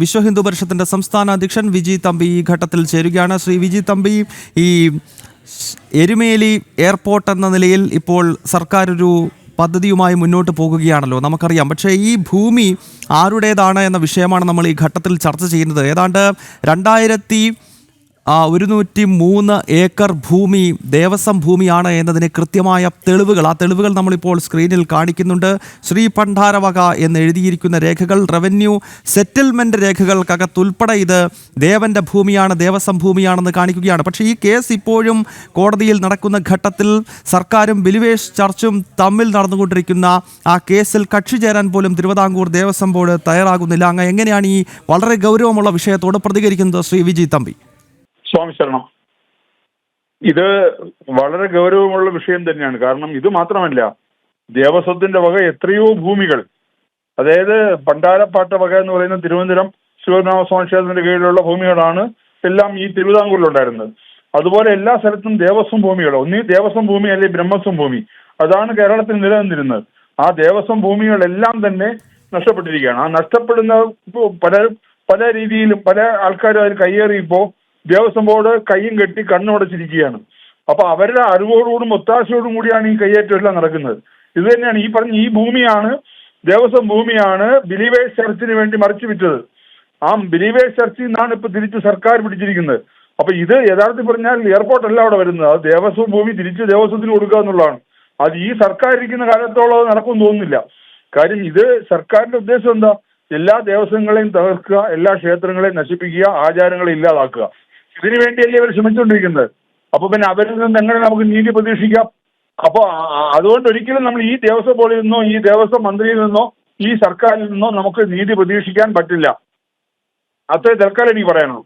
വിശ്വ ഹിന്ദു പരിഷത്തിന്റെ സംസ്ഥാന അധ്യക്ഷൻ വിജി തമ്പി ഈ ഘട്ടത്തിൽ ചേരുകയാണ്. ശ്രീ വിജി തമ്പി ഈ എരുമേലി എയർപോർട്ട് എന്ന നിലയിൽ ഇപ്പോൾ സർക്കാർ ഒരു പദ്ധതിയുമായി മുന്നോട്ട് പോകുകയാണല്ലോ നമുക്കറിയാം. പക്ഷേ ഈ ഭൂമി ആരുടേതാണ് എന്ന വിഷയമാണ് നമ്മൾ ഈ ഘട്ടത്തിൽ ചർച്ച ചെയ്യുന്നത്. ഏതാണ്ട് രണ്ടായിരത്തി ആ, നൂറ്റി മൂന്ന് ഏക്കർ ഭൂമി ദേവസ്വം ഭൂമിയാണ് എന്നതിന് കൃത്യമായ തെളിവുകൾ. ആ തെളിവുകൾ നമ്മളിപ്പോൾ സ്ക്രീനിൽ കാണിക്കുന്നുണ്ട്. ശ്രീ ഭണ്ഡാരവക എന്ന് എഴുതിയിരിക്കുന്ന രേഖകൾ റവന്യൂ സെറ്റിൽമെന്റ് രേഖകൾക്കകത്തുൾപ്പെടെ ഇത് ദേവന്റെ ഭൂമിയാണ് ദേവസ്വം ഭൂമിയാണെന്ന് കാണിക്കുകയാണ്. പക്ഷേ ഈ കേസ് ഇപ്പോഴും കോടതിയിൽ നടക്കുന്ന ഘട്ടത്തിൽ സർക്കാരും ബിലിവേഷ് ചർച്ചും തമ്മിൽ നടന്നുകൊണ്ടിരിക്കുന്ന ആ കേസിൽ കക്ഷി ചേരാൻ പോലും തിരുവിതാംകൂർ ദേവസ്വം ബോർഡ് തയ്യാറാകുന്നില്ല. അങ്ങ് എങ്ങനെയാണ് ഈ വളരെ ഗൗരവമുള്ള വിഷയത്തോട് പ്രതികരിക്കുന്നത് ശ്രീ വിജി തമ്പി? സ്വാമി ശരണം. ഇത് വളരെ ഗൗരവമുള്ള വിഷയം തന്നെയാണ്. കാരണം ഇത് മാത്രമല്ല ദേവസ്വത്തിന്റെ വക എത്രയോ ഭൂമികൾ അതായത് പണ്ടാരപ്പാട്ട വക എന്ന് പറയുന്ന തിരുവനന്തപുരം ശിവനാമസ്വാമി ക്ഷേത്രത്തിന്റെ കീഴിലുള്ള ഭൂമികളാണ് എല്ലാം ഈ തിരുവിതാംകൂറിലുണ്ടായിരുന്നത്. അതുപോലെ എല്ലാ സ്ഥലത്തും ദേവസ്വം ഭൂമികൾ ഒന്നീ ദേവസ്വം ഭൂമി അല്ലെങ്കിൽ ബ്രഹ്മസ്വം ഭൂമി. അതാണ് കേരളത്തിൽ നിലനിന്നിരുന്നത്. ആ ദേവസ്വം ഭൂമികളെല്ലാം തന്നെ നഷ്ടപ്പെട്ടിരിക്കുകയാണ്. ആ നഷ്ടപ്പെടുന്ന പല പല രീതിയിലും പല ആൾക്കാരും അതിൽ കയ്യേറിയപ്പോ ദേവസ്വം ബോർഡ് കൈയും കെട്ടി കണ്ണുടച്ചിരിക്കുകയാണ്. അപ്പൊ അവരുടെ അറിവോടുകൂടും ഒത്താശയോടും കൂടിയാണ് ഈ കയ്യേറ്റം എല്ലാം നടക്കുന്നത്. ഇത് തന്നെയാണ് ഈ പറഞ്ഞ ഈ ഭൂമിയാണ് ദേവസ്വം ഭൂമിയാണ് ബിലീവേഴ്സ് ചർച്ചിന് വേണ്ടി മറിച്ചു വിറ്റത് ആ ബിലീവേഴ്സ് ചർച്ചിൽ നിന്നാണ് ഇപ്പൊ തിരിച്ച് സർക്കാർ പിടിച്ചിരിക്കുന്നത്. അപ്പൊ ഇത് യഥാർത്ഥത്തിൽ പറഞ്ഞാൽ എയർപോർട്ട് അല്ല അവിടെ വരുന്നത്. അത് ദേവസ്വം ഭൂമി തിരിച്ച് ദേവസ്വത്തിന് കൊടുക്കുക എന്നുള്ളതാണ്. അത് ഈ സർക്കാർ ഇരിക്കുന്ന കാലത്തോളം അത് നടക്കുമെന്ന് തോന്നുന്നില്ല. കാര്യം ഇത് സർക്കാരിന്റെ ഉദ്ദേശം എന്താ? എല്ലാ ദേവസ്വങ്ങളെയും തകർക്കുക എല്ലാ ക്ഷേത്രങ്ങളെയും നശിപ്പിക്കുക ആചാരങ്ങളെ ഇല്ലാതാക്കുക. ഇതിനു വേണ്ടിയല്ലേ ഇവർ ശ്രമിച്ചുകൊണ്ടിരിക്കുന്നത്? അപ്പൊ പിന്നെ അവരിൽ നിന്ന് എങ്ങനെ നമുക്ക് നീതി പ്രതീക്ഷിക്കാം? അപ്പൊ അതുകൊണ്ട് ഒരിക്കലും നമ്മൾ ഈ ദേവസ്വം ബോർഡിൽ നിന്നോ ഈ ദേവസ്വം മന്ത്രിയിൽ നിന്നോ ഈ സർക്കാരിൽ നിന്നോ നമുക്ക് നീതി പ്രതീക്ഷിക്കാൻ പറ്റില്ല. അത്രേ തൽക്കാലം എനിക്ക് പറയാനുള്ളൂ.